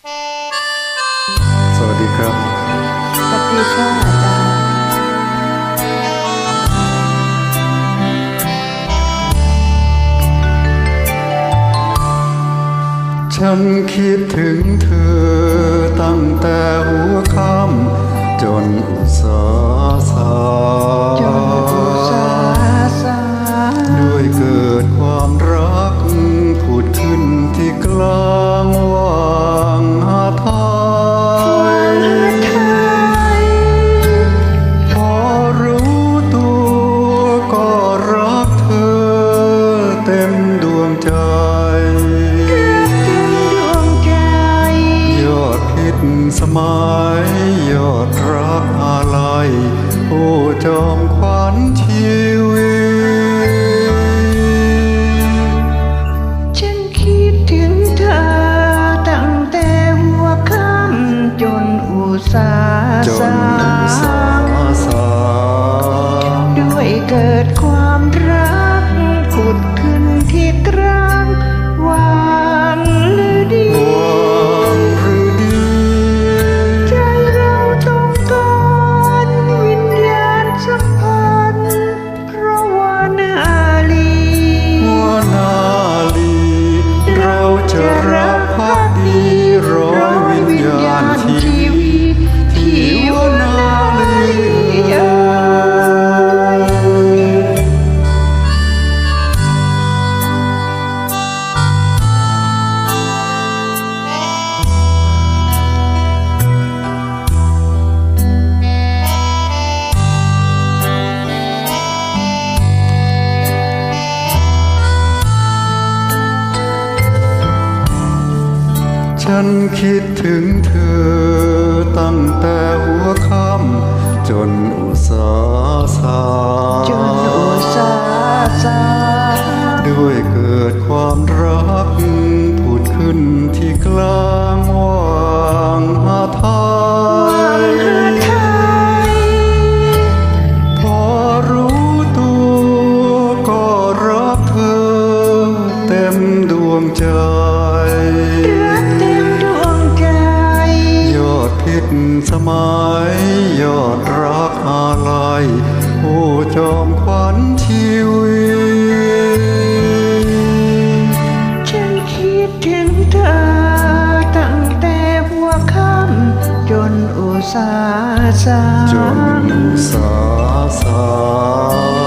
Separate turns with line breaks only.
สวัสดีครับ
สวัสดีค่ะอาจารย์
ฉันคิดถึงเธอตั้งแต่ สมัย
ย
อดรักอะไรโอ้จอมขวัญชีวิ
ฉันคิดถึงเธอตั้งแต่หัวค่ำจนอุตสาสาจน
อุตสาสาด้วยเกิดความรักผุดขึ้นที่กลางว่างหาไทย
ไทย
พอรู้ตัวก็รักเธอเต็มดวงใจ ยอดสมัยยอดรักอะไรโอ้จอมขวัญชีวิต
ฉันคิดถึงเธอตั้งแต่หัวค่ำจนอุตสาสา
จนอุตสาสา